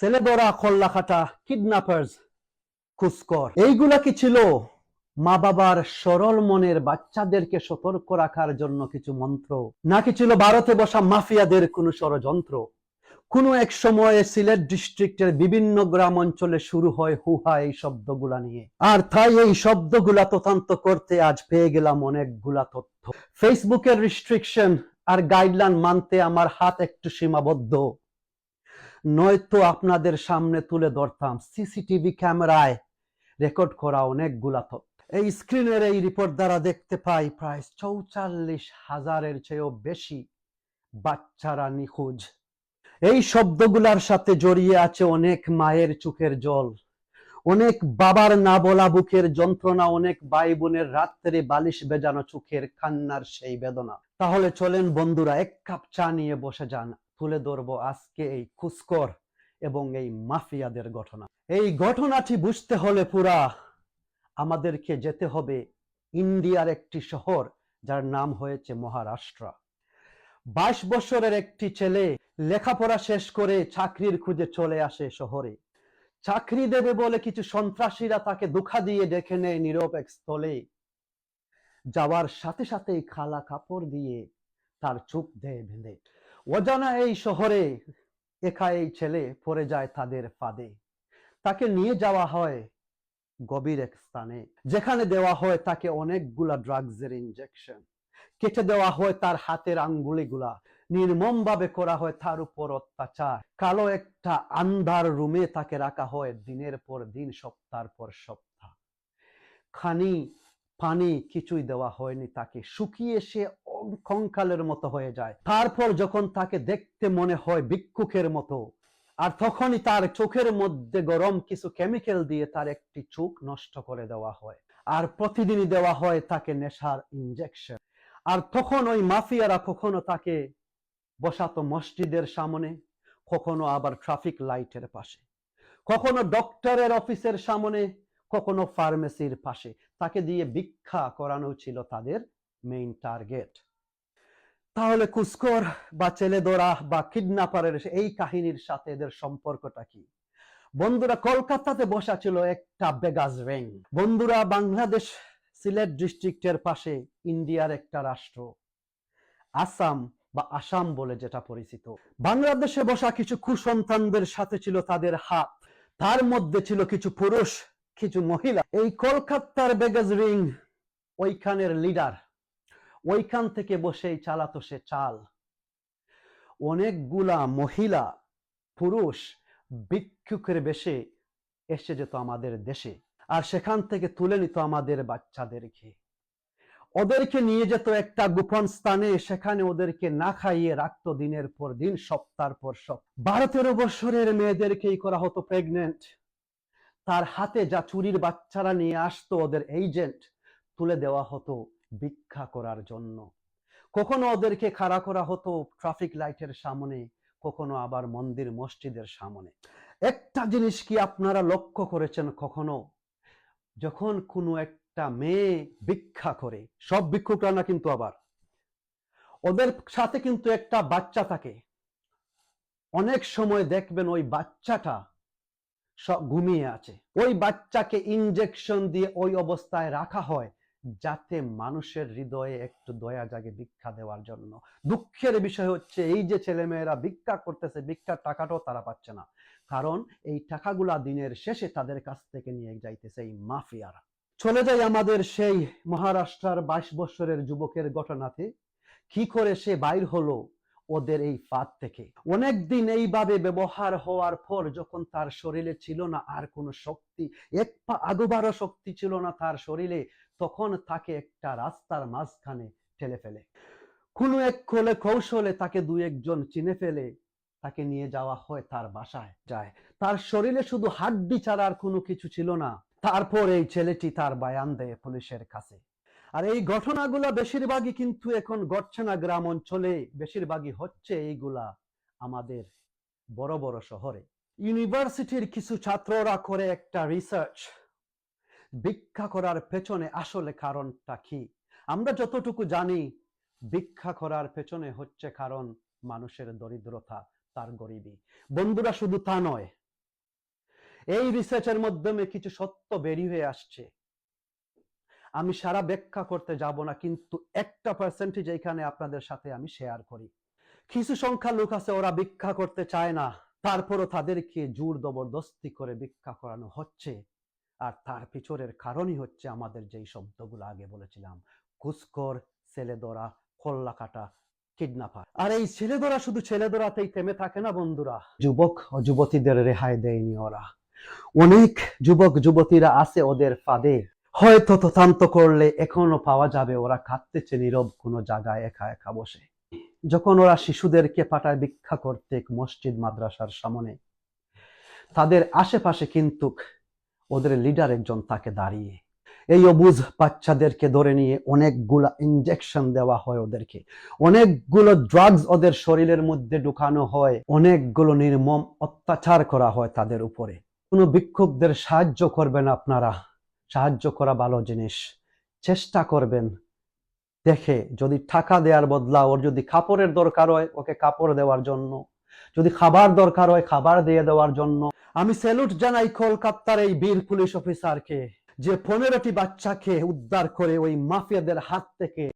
ছেলেদরা খল্লাখাটা কিডন্যাপার্স কুস্কর এইগুলা কি ছিল? মা বাবার সরল মনের বাচ্চাদেরকে সতর্ক রাখার জন্য কিছু মন্ত্র। নাকি ছিল ভারতে বসা মাফিয়াদের কোনো ষড়যন্ত্র? কোনো এক সময়ে সিলেট ডিস্ট্রিক্টের বিভিন্ন গ্রাম অঞ্চলে শুরু হয় হুহা এই শব্দগুলা নিয়ে। আর তাই এই শব্দগুলা তদন্ত করতে আজ পেয়ে গেলাম অনেকগুলা তথ্য। ফেসবুকের রিস্ট্রিকশন আর গাইডলাইন মানতে আমার হাত একটু সীমাবদ্ধ। নয়তো আপনাদের সামনে তুলে ধরতাম। সিসিটিভি ক্যামেরায় রেকর্ড করা অনেকগুলা তথ্য। এই স্ক্রিনের এই রিপোর্ট দ্বারা দেখতে পাই, প্রায় চৌচাল্লিশ হাজারের চেয়েও বেশি বাচ্চারা নিখোঁজ। এই শব্দগুলার সাথে জড়িয়ে আছে অনেক মায়ের চোখের জল। অনেক বাবার না বলা বুকের যন্ত্রণা, অনেক ভাই বোনের রাত্রে বালিশ বেজানো চোখের কান্নার সেই বেদনা। তাহলে চলেন বন্ধুরা, এক কাপ চা নিয়ে বসে যান। তুলে ধরবো আজকে এই খুস্কর এবং এই মাফিয়াদের ঘটনা। এই ঘটনাটি বুঝতে হলে পুরা আমাদেরকে যেতে হবে ইন্ডিয়ার একটি শহর যার নাম হয়েছে মহারাষ্ট্র। বাইশ বছরের একটি ছেলে লেখাপড়া শেষ করে চাকরির খুঁজে চলে আসে শহরে। চাকরি দেবে বলে কিছু সন্ত্রাসীরা তাকে দুঃখা দিয়ে ডেকে নেয় নিরপেক স্থলে যাওয়ার সাথে সাথেই খালা কাপড় দিয়ে তার চুপ দেয় বেঁধে অজানা এই শহরে একা এই ছেলে পড়ে যায় তাদের ফাঁদে। তাকে নিয়ে যাওয়া হয় গভীর এক স্থানে। যেখানে দেওয়া হয় তাকে অনেকগুলা ড্রাগসের ইনজেকশন কেটে দেওয়া হয় তার হাতের আঙ্গুলিগুলা। নির্মম ভাবে করা হয় তার উপর অত্যাচার। কালো একটা আন্ধার রুমে তাকে রাখা হয় দিনের পর দিন, সপ্তাহ পর সপ্তাহ। খানি পানি কিছুই দেওয়া হয়নি তাকে। শুকিয়ে সে কঙ্কালের মতো হয়ে যায়। তারপর যখন তাকে দেখতে মনে হয় ভিক্ষুকের মতো, আর তখনই তার চোখের মধ্যে গরম কিছু কেমিক্যাল দিয়ে তার একটি চোখ নষ্ট করে দেওয়া হয়। আর প্রতিদিনই দেওয়া হয় তাকে নেশার ইনজেকশন আর তখন ওই মাফিয়ারা কখনো তাকে বসাতো মসজিদের সামনে, কখনো আবার ট্রাফিক লাইটের পাশে। কখনো ডক্টরের অফিসের সামনে, কখনো ফার্মেসির পাশে। তাকে দিয়ে ভিক্ষা করানো ছিল তাদের মেইন টার্গেট তাহলে কুস্কর বা ছেলেদোরা বা কিডন্যাপারের এই কাহিনীর সাথে এদের সম্পর্কটা কি? বন্ধুরা, কলকাতাতে বসা ছিল একটা বেগাজ র্যাং বন্ধুরা, বাংলাদেশ সিলেট ডিস্ট্রিক্টের পাশে ইন্ডিয়ার একটা রাষ্ট্র। আসাম বা আসাম বলে যেটা পরিচিত। বাংলাদেশে বসা কিছু কুসন্তানদের সাথে ছিল তাদের হাত। তার মধ্যে ছিল কিছু পুরুষ, কিছু মহিলা। এই কলকাতার বেগাজ রিং ওইখানের লিডার ওইখান থেকে বসেই চালাতো সে চাল। অনেকগুলা মহিলা, পুরুষ ভিক্ষুকের বেশে এসে যেত আমাদের দেশে আর সেখান থেকে তুলে নিত আমাদের বাচ্চাদেরকে। ওদেরকে নিয়ে যেত একটা গোপন স্থানে, সেখানে ওদেরকে না খাইয়ে রাখতো দিনের পর দিন সপ্তাহ পর সপ্তাহ। বারো তেরো বছরের মেয়েদেরকেই করা হতো প্রেগনেন্ট তার হাতে যা চুরির বাচ্চারা নিয়ে আসতো ওদের এজেন্ট তুলে দেওয়া হতো। ভিক্ষা করার জন্য। কখনো ওদেরকে খাড়া করা হতো ট্রাফিক লাইটের সামনে, কখনো আবার মন্দির মসজিদের সামনে। একটা জিনিস কি আপনারা লক্ষ্য করেছেন কখনো? যখন কোনো একটা মেয়ে ভিক্ষা করে, সব ভিক্ষুকরা না কিন্তু আবার? ওদের সাথে কিন্তু একটা বাচ্চা থাকে। অনেক সময় দেখবেন ওই বাচ্চাটা ঘুমিয়ে আছে। ওই বাচ্চাকে ইনজেকশন দিয়ে ওই অবস্থায় রাখা হয়। যাতে মানুষের হৃদয়ে একটু দয়া জাগে ভিক্ষা দেওয়ার জন্য। দুঃখের বিষয় হচ্ছে, এই যে ছেলেমেয়েরা ভিক্ষা করতেছে, ভিক্ষার টাকাটাও তারা পাচ্ছে না। কারণ এই টাকাগুলা দিনের শেষে তাদের কাছ থেকে নিয়ে যাইতেছে এই মাফিয়ারা। চলে যাই আমাদের সেই মহারাষ্ট্রার বাইশ বছরের যুবকের ঘটনাতে। কি করে সে বাইর হলো ওদের এই ফাঁদ থেকে? অনেকদিন এইভাবে ব্যবহার হওয়ার পর যখন তার শরীরে ছিল না আর কোনো শক্তি, এক পা আগুবারও শক্তি ছিল না তার শরীরে তখন তাকে একটা রাস্তার মাঝখানে ঠেলে ফেলে। কোনো এক কোলে কৌশলে তাকে দু একজন চিনে ফেলে, তাকে নিয়ে যাওয়া হয় তার বাসায় যায়। তার শরীরে শুধু হাড্ডি ছাড়া কোনো কিছু ছিল না। তারপর এই ছেলেটি তার বায়ান দেয় পুলিশের কাছে। আর এই ঘটনাগুলো বেশিরভাগই কিন্তু এখন ঘটছে না গ্রাম অঞ্চলে বেশিরভাগই হচ্ছে এইগুলা আমাদের বড় বড় শহরে। ইউনিভার্সিটির কিছু ছাত্ররা করে একটা রিসার্চ। ভিক্ষা করার পেছনে আসলে কারণটা কি? আমরা যতটুকু জানি, ভিক্ষা করার পেছনে হচ্ছে কারণ মানুষের দরিদ্রতা, তার গরিবী। বন্ধুরা, শুধু তা নয়, এই রিসার্চের মাধ্যমে কিছু সত্য বেরিয়ে হয়ে আসছে। আমি সারা ব্যাখ্যা করতে যাব না, কিন্তু একটা পার্সেন্টেজ এখানে আপনাদের সাথে আমি শেয়ার করি। কিছু সংখ্যা লোক আছে, ওরা ভিক্ষা করতে চায় না, তারপরও তাদেরকে জোর জবরদস্তি করে ভিক্ষা করানো হচ্ছে। আর তার পিছনের কারণই হচ্ছে আমাদের যেই শব্দগুলো আগে বলেছিলাম। কুস্কর ছেলে ধরা কল্লা কাটা কিডন্যাপার। আর এই ছেলে শুধু ছেলে ধরাতেই থেমে থাকে না বন্ধুরা? যুবক ও যুবতীদের রেহাই দেয়নি ওরা। অনেক যুবক, যুবতীরা আছে ওদের ফাঁদে। হয়তো তথান্ত করলে এখনও পাওয়া যাবে ওরা কাঁদতেছে নীরব কোনো জায়গায় একা একা বসে। যখন ওরা শিশুদেরকে পাঠায় ভিক্ষা করতে মসজিদ, মাদ্রাসার সামনে, তাদের আশেপাশে কিন্তু ওদের লিডার একজন তাকে দাঁড়িয়ে, এই অবুজ বাচ্চাদেরকে ধরে নিয়ে অনেকগুলা ইনজেকশন দেওয়া হয় ওদেরকে। অনেকগুলো ড্রাগস ওদের শরীরের মধ্যে ঢুকানো হয়, অনেকগুলো নির্মম অত্যাচার করা হয় তাদের উপরে। কোনো ভিক্ষুকদের সাহায্য করবেন আপনারা? সাহায্য করা ভালো জিনিস। চেষ্টা করবেন। দেখে যদি টাকা দেওয়ার বদলা ওর যদি কাপড়ের দরকার হয়, ওকে কাপড় দেওয়ার জন্য যদি খাবার দরকার হয় খাবার দিয়ে দেওয়ার জন্য। আমি স্যালুট জানাই কলকাতার এই বীর পুলিশ অফিসারকে, যে পনেরোটি বাচ্চাকে উদ্ধার করে ওই মাফিয়াদের হাত থেকে